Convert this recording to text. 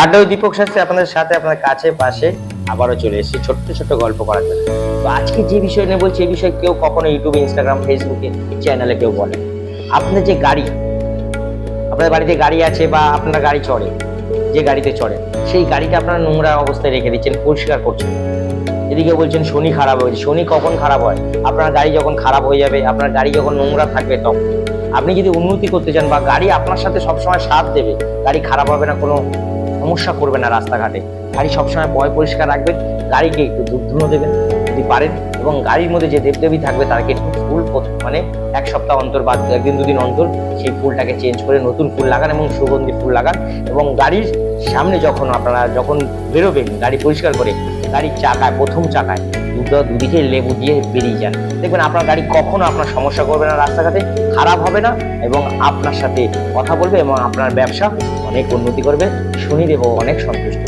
আড্ডা ও দীপক শাস্ত্রী আপনাদের সাথে আপনার কাছে, পাশে আবারও চলে এসেছি ছোট্ট ছোট্ট গল্প করার জন্য। তো আজকে যে বিষয় নিয়ে বলছি এই বিষয়ে কেউ কখনো ইউটিউবে ইনস্টাগ্রাম ফেসবুকে চ্যানেলে কেউ বলে আপনার যে গাড়ি আপনার বাড়িতে গাড়ি আছে বা আপনার গাড়ি চড়ে, যে গাড়িতে চড়ে, সেই গাড়িটা আপনারা নোংরা অবস্থায় রেখে দিচ্ছেন, পরিষ্কার করছেন। এদিকে বলছেন, শনি খারাপ হয়েছে শনি কখন খারাপ হয়? আপনার গাড়ি যখন খারাপ হয়ে যাবে, আপনার গাড়ি যখন নোংরা থাকবে তখন। আপনি যদি উন্নতি করতে চান বা গাড়ি আপনার সাথে সবসময় সাথ দেবে, গাড়ি খারাপ হবে না কোনো সমস্যা করবে না রাস্তাঘাটে। গাড়ি সবসময় পয় পরিষ্কার রাখবেন, গাড়িকে একটু দুধ দেবেন। যদি পারেন এবং গাড়ির মধ্যে যে দেবদেবী থাকবে তাকে একটু ফুল মানে এক সপ্তাহ অন্তর বা একদিন দুদিন অন্তর সেই ফুলটাকে চেঞ্জ করে নতুন ফুল লাগান এবং সুগন্ধি ফুল লাগান এবং গাড়ির সামনে যখন আপনারা যখন বেরোবেন, গাড়ি পরিষ্কার করে গাড়ির চাকায়, প্রথম চাকায় দুটো দুদিকে লেবু দিয়ে বেরিয়ে যান দেখবেন আপনার গাড়ি কখনো আপনার সমস্যা করবে না রাস্তাঘাটে, খারাপ হবে না এবং আপনার সাথে কথা বলবে এবং আপনার ব্যবসা অনেক উন্নতি করবে শনিদেবও অনেক সন্তুষ্ট।